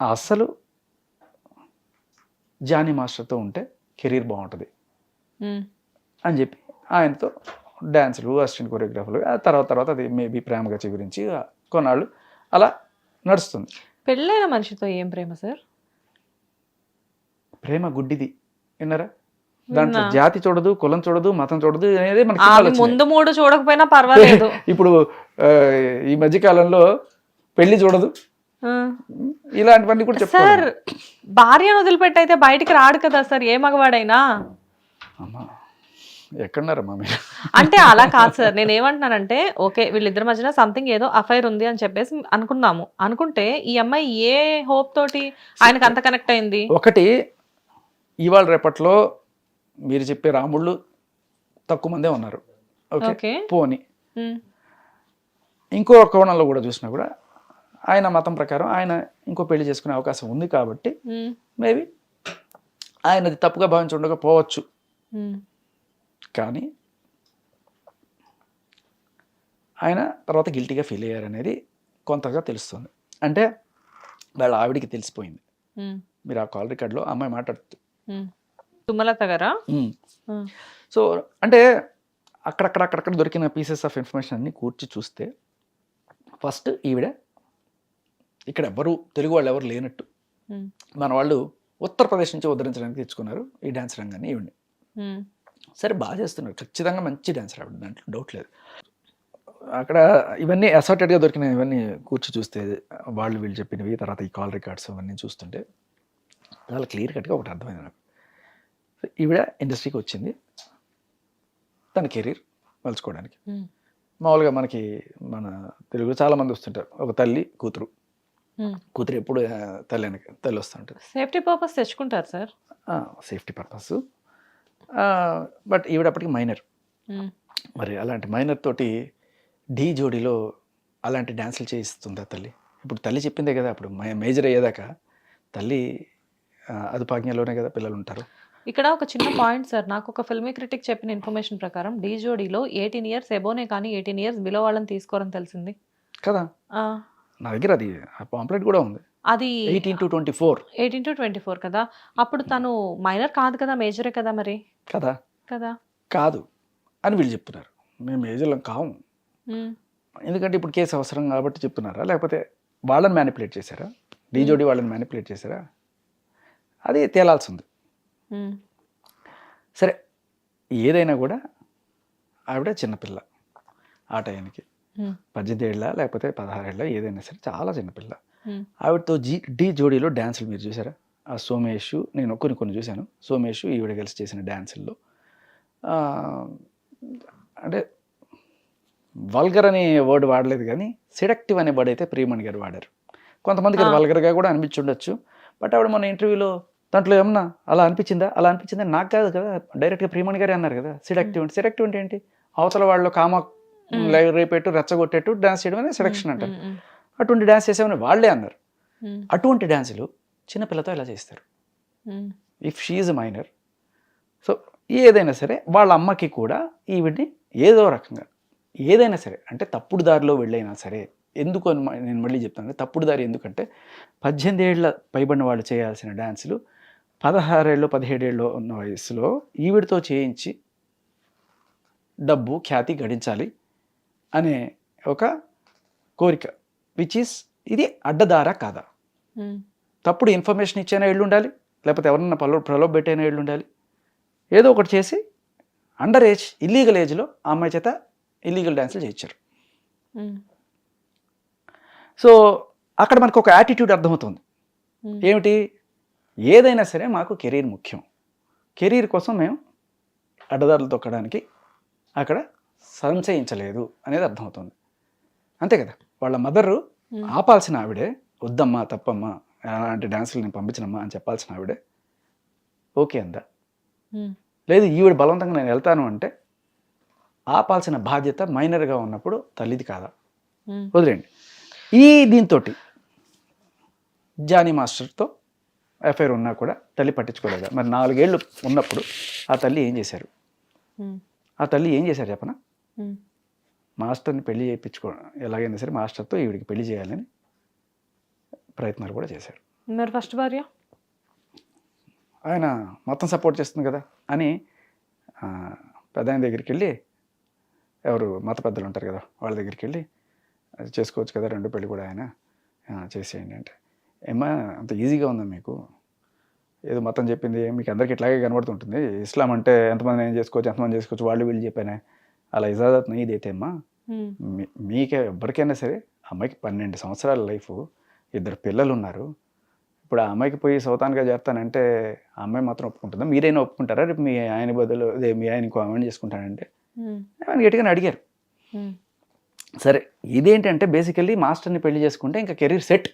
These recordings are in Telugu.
అస్సలు జానీ మాస్టర్తో ఉంటే కెరీర్ బాగుంటుంది. అని చెప్పి ఆయనతో డ్యాన్సులు అసిస్టెంట్ కొరియోగ్రాఫర్లు ఆ తర్వాత తర్వాత అది మేబీ ప్రేమగచ్చి గురించి ఆ కొన్నాళ్ళు అలా నడుస్తుంది పెళ్ళైన మనిషితో ఏం ప్రేమ సార్ ప్రేమ గుడ్డిది విన్నారా దాంట్లో. జాతి చూడదు కులం చూడదు మతం చూడదు అనేది మనకి. ముందు మూడు చూడకపోయినా పర్వాలేదు ఇప్పుడు ఈ మధ్య కాలంలో పెళ్ళి చూడదు. ఇలాంటివన్నీ కూడా సార్ భార్యను వదిలిపెట్టి అయితే బయటికి రాడు కదా సార్ ఏ మగవాడైనా? ఎక్కడున్నారమ్మా మీరు? అంటే అలా కాదు సార్ నేను ఏమంటున్నానంటే ఓకే వీళ్ళిద్దరి మధ్యన సంథింగ్ ఏదో అఫైర్ ఉంది అని చెప్పేసి అనుకున్నాము. అనుకుంటే ఈ అమ్మాయి ఏ హోప్ తోటి ఆయనకు అంత కనెక్ట్ అయింది? ఒకటి ఇవాళ రేపట్లో మీరు చెప్పే రాముళ్ళు తక్కువ మందే ఉన్నారు. ఓకే పోని. ఇంకో కోణంలో కూడా చూసినా కూడా ఆయన మతం ప్రకారం ఆయన ఇంకో పెళ్ళి చేసుకునే అవకాశం ఉంది కాబట్టి మేబీ ఆయనది తప్పుగా భావించి ఉండకపోవచ్చు. కానీ ఆయన తర్వాత గిల్టీగా ఫీల్ అయ్యారనేది కొంతగా తెలుస్తుంది. అంటే వాళ్ళ ఆవిడికి తెలిసిపోయింది. మీరు ఆ కాల్ రికార్డ్లో అమ్మాయి మాట్లాడుతూ. ఉమ్. సుమలత గారా? "ఉమ్, ఉమ్, సో అంటే అక్కడక్కడ అక్కడక్కడ దొరికిన పీసెస్ ఆఫ్ ఇన్ఫర్మేషన్ అన్ని కూర్చి చూస్తే ఫస్ట్ ఈవిడ ఇక్కడ ఎవరు తెలుగు వాళ్ళు ఎవరు లేనట్టు మన వాళ్ళు ఉత్తరప్రదేశ్ నుంచి ఉద్ధరించడానికి తెచ్చుకున్నారు ఈ డ్యాన్స్ రంగాన్ని ఈవిడ్ని. సరే బాగా చేస్తున్నారు. ఖచ్చితంగా మంచి డాన్సర్ ఆవిడ దాంట్లో డౌట్ లేదు. అక్కడ ఇవన్నీ అసార్టెడ్గా దొరికిన ఇవన్నీ కూర్చి చూస్తే వాళ్ళు వీళ్ళు చెప్పినవి తర్వాత ఈ కాల్ రికార్డ్స్ అవన్నీ చూస్తుంటే చాలా క్లియర్ కట్గా ఒకటి అర్థమైంది నాకు. ఈవిడ ఇండస్ట్రీకి వచ్చింది. తన కెరీర్ మలుచుకోవడానికి. మామూలుగా మనకి మన తెలుగులో చాలా మంది వస్తుంటారు. ఒక తల్లి కూతురు. కూతురు ఎప్పుడు తల్లి వెనక తల్లి వస్తుంటుంది సేఫ్టీ పర్పస్ తెచ్చుకుంటారు సార్. సేఫ్టీ పర్పస్ బట్ ఈవిడప్పటికి మైనర్. మరి అలాంటి మైనర్ తోటి ఢీ జోడీలో అలాంటి డ్యాన్సులు చేయిస్తుందా తల్లి? ఇప్పుడు తల్లి చెప్పిందే కదా అప్పుడు మేజర్ అయ్యేదాకా తల్లి అదుపాజ్ఞలోనే కదా పిల్లలు ఉంటారు ఇక్కడ ఒక చిన్న పాయింట్ సార్. నాకు ఒక ఫిల్మీ క్రిటిక్ చెప్పిన ఇన్ఫర్మేషన్ ప్రకారం డీ జోడీలో ఎయిటీన్ ఇయర్స్ ఎబోనే కానీ ఎయిటీన్ ఇయర్స్ బిలో వాళ్ళని తీసుకోరని తెలిసింది. కదా? నా దగ్గర అది పాంప్లెట్ కూడా ఉంది. అది eighteen to twenty four eighteen to twenty four కదా? అప్పుడు తను మైనర్ కాదు కదా? మేజరే కదా మరి? కదా. కదా? కాదు అని వీళ్ళు చెప్తున్నారు. మేము మేజర్లం కాము. ఎందుకంటే ఇప్పుడు కేసు అవసరం కాబట్టి చెప్తున్నారా? లేకపోతే వాళ్ళని మ్యానిపులేట్ చేశారా? ఢీ జోడీ వాళ్ళని మ్యానిపులేట్ చేశారా? అది తేలాల్సి ఉంది సరే ఏదైనా కూడా ఆవిడ చిన్నపిల్ల ఆ టైంకి. పద్దెనిమిది ఏళ్ళ లేకపోతే పదహారేళ్ళ ఏదైనా సరే చాలా చిన్నపిల్ల ఆవిడతో జీ డి జోడీలో డ్యాన్సులు మీరు చూసారా? ఆ సోమేష్ నేను కొన్ని కొన్ని చూశాను. సోమేష్ ఈవిడ కలిసి చేసిన డ్యాన్సుల్లో అంటే వల్గర్ అనే వర్డ్ వాడలేదు కానీ సెడక్టివ్ అనే వర్డ్ అయితే ప్రియమణి గారు వాడారు. కొంతమందికి అది. వల్గర్గా కూడా అనిపించి ఉండొచ్చు బట్ ఆవిడ మన ఇంటర్వ్యూలో దాంట్లో ఏమన్నా అలా అనిపించిందా? అలా అనిపించిందా? నాకు కాదు కదా డైరెక్ట్గా ప్రియమణి గారే అన్నారు కదా సెడక్టివ్ అంటే. సెడక్టివ్ అంటే ఏంటి? అవతల వాళ్ళు కామ Hmm. రేపెట్టు రెచ్చగొట్టేట్టు డాన్స్ చేయడం అనేది సెలక్షన్ అంటారు. అటువంటి డ్యాన్స్ చేసామని వాళ్ళే అన్నారు. అటువంటి డ్యాన్సులు చిన్నపిల్లతో ఎలా చేస్తారు? ఇఫ్ షీఈ్ మైనర్ సో ఏదైనా సరే వాళ్ళ అమ్మకి కూడా ఈవిడ్ని ఏదో రకంగా ఏదైనా సరే అంటే తప్పుడు దారిలో వెళ్ళైనా సరే ఎందుకు అని నేను మళ్ళీ చెప్తాను తప్పుడు దారి ఎందుకంటే పద్దెనిమిది ఏళ్ళ పైబడిన వాళ్ళు చేయాల్సిన డ్యాన్సులు పదహారేళ్ళు పదిహేడేళ్ళు ఉన్న వయసులో ఈవిడితో చేయించి డబ్బు ఖ్యాతి గడించాలి. అనే ఒక కోరిక విచ్ ఈస్ ఇది అడ్డదారా కాదా? ఉమ్, తప్పుడు ఇన్ఫర్మేషన్ ఇచ్చైనా ఏళ్ళు ఉండాలి లేకపోతే ఎవరన్నా పలో ప్రలోభ పెట్టైనా ఏళ్ళు ఉండాలి ఏదో ఒకటి చేసి అండర్ ఏజ్ ఇల్లీగల్ ఏజ్లో ఆ అమ్మాయి చేత ఇల్లీగల్ డ్యాన్సులు చేయించారు సో అక్కడ మనకు ఒక యాటిట్యూడ్ అర్థమవుతుంది. ఉమ్, ఏమిటి? ఏదైనా సరే మాకు కెరీర్ ముఖ్యం. కెరీర్ కోసం మేము అడ్డదారులు తొక్కడానికి అక్కడ సంచయించలేదు అనేది అర్థమవుతుంది. అంతే కదా? వాళ్ళ మదరు ఆపాల్సిన ఆవిడే వద్దమ్మా తప్పమ్మా అలాంటి డ్యాన్సులు నేను పంపించనమ్మా అని చెప్పాల్సిన ఆవిడే ఓకే అందా. లేదు ఈవిడ బలవంతంగా నేను వెళ్తాను అంటే ఆపాల్సిన బాధ్యత మైనర్గా ఉన్నప్పుడు తల్లిది కాదా? వదిలేండి ఈ దీంతో జానీ మాస్టర్తో ఎఫ్ఐఆర్ ఉన్నా కూడా తల్లి పట్టించుకోలేదా? మరి నాలుగేళ్ళు ఉన్నప్పుడు ఆ తల్లి ఏం చేశారు? ఆ తల్లి ఏం చేశారు చెప్పనా? మాస్టర్ని పెళ్ళి చేయించుకో ఎలాగైనా సరే మాస్టర్తో ఈవిడికి పెళ్ళి చేయాలని ప్రయత్నాలు కూడా చేశారు. మరి ఫస్ట్ భార్య? ఆయన మొత్తం సపోర్ట్ చేస్తుంది కదా అని పెద్ద ఆయన దగ్గరికి వెళ్ళి ఎవరు మత పెద్దలు ఉంటారు కదా వాళ్ళ దగ్గరికి వెళ్ళి "అది చేసుకోవచ్చు కదా రెండు పెళ్ళి కూడా ఆయన "ఆ, చేసేయండి అంటే. ఏమా అంత ఈజీగా ఉందా మీకు? ఏదో మతం చెప్పింది మీకు అందరికీ ఇట్లాగే కనబడుతుంటుంది. ఇస్లాం అంటే ఎంతమంది ఏం చేసుకోవచ్చు ఎంతమంది చేసుకోవచ్చు వాళ్ళు వీళ్ళు చెప్పానే. అలా ఇజాదత్ నయ్యి ఇదైతే అమ్మా ఉమ్, మీ- మీకే ఎవరికైనా సరే అమ్మాయికి పన్నెండు సంవత్సరాల లైఫ్ ఇద్దరు పిల్లలు ఉన్నారు ఇప్పుడు ఆ అమ్మాయికి పోయి సౌతాన్గా చేస్తానంటే ఆ అమ్మాయి మాత్రం ఒప్పుకుంటుందా? మీరైనా ఒప్పుకుంటారా? రేపు మీ ఆయన బదులు అదే మీ ఆయన ఇంకో అమ్మాయిని చేసుకుంటానంటే? ఆయన గట్టిగానే అడిగారు. సరే ఇదేంటంటే బేసికల్లీ మాస్టర్ని పెళ్ళి చేసుకుంటే ఇంకా కెరీర్ సెట్.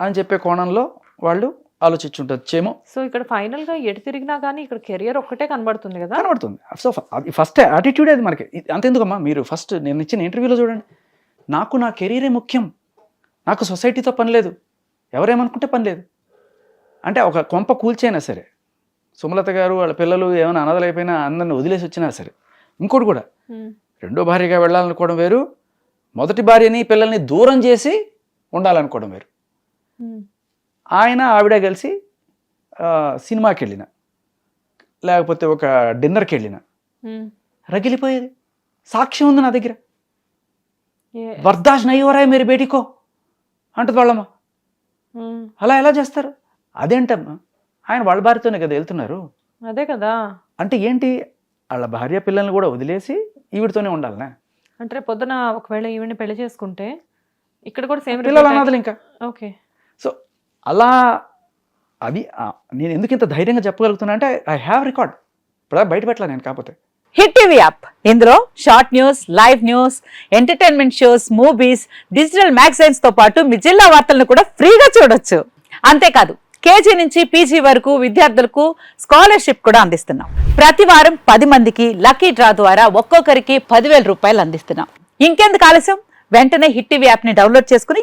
అని చెప్పే కోణంలో వాళ్ళు ఆలోచించుంటచ్చేమో సో ఇక్కడ ఫైనల్గా ఎటు తిరిగినా కానీ ఇక్కడ కెరియర్ ఒక్కటే కనబడుతుంది కదా? కనబడుతుంది. సో ఫస్ట్ యాటిట్యూడ్ అది మనకి. అంతెందుకమ్మా? మీరు ఫస్ట్ నేను ఇచ్చిన ఇంటర్వ్యూలో చూడండి. నాకు నా కెరీరే ముఖ్యం. నాకు సొసైటీతో పని లేదు. ఎవరేమనుకుంటే పని లేదు. అంటే ఒక కొంప కూల్చైనా సరే సుమలత గారు వాళ్ళ పిల్లలు ఏమైనా అనాథలైపోయినా అందరిని వదిలేసి వచ్చినా సరే ఇంకోటి కూడా. రెండో భార్యగా వెళ్ళాలనుకోవడం వేరు. మొదటి భార్యని పిల్లల్ని దూరం చేసి ఉండాలనుకోవడం వేరు. ఆయన ఆవిడ కలిసి సినిమాకి వెళ్ళిన లేకపోతే ఒక డిన్నర్కి వెళ్ళిన. రగిలిపోయేది. సాక్ష్యం ఉంది నా దగ్గర. బర్దాష్ నయ్యోరాయ్ మీరు బేటికో అంటుంది వాళ్ళమ్మ. అలా ఎలా చేస్తారు? అదేంటమ్మా? ఆయన వాళ్ళ భార్యతోనే కదా వెళ్తున్నారు. అదే కదా. అంటే ఏంటి? వాళ్ళ భార్య పిల్లల్ని కూడా వదిలేసి ఈవిడితోనే ఉండాలనా? అంటే పొద్దున ఒకవేళ ఈవిని పెళ్ళి చేసుకుంటే ఇక్కడ కూడా సేమ్ పిల్లలు ఇంకా. ఓకే. సో అలా అది నేను ఎందుకు ఇంత ధైర్యంగా చెప్పగలుగుతున్నా అంటే ఐ హ్యావ్ రికార్డ్ ఇప్పుడు బయట పెట్టలే నేను కాకపోతే. హిట్ టీవీ యాప్ ఇందులో short news live news entertainment shows movies digital మ్యాగజైన్స్తో పాటు మీ జిల్లా వార్తలను కూడా ఫ్రీగా చూడొచ్చు. అంతేకాదు కేజీ నుంచి పీజీ వరకు విద్యార్థులకు స్కాలర్షిప్ కూడా అందిస్తున్నాం. ప్రతి వారం పది మందికి లక్కీ డ్రా ద్వారా ఒక్కొక్కరికి పదివేల రూపాయలు అందిస్తున్నాం. ఇంకెందుకు ఆలస్యం? వెంటనే హిట్ టీవీ యాప్ని డౌన్లోడ్ చేసుకుని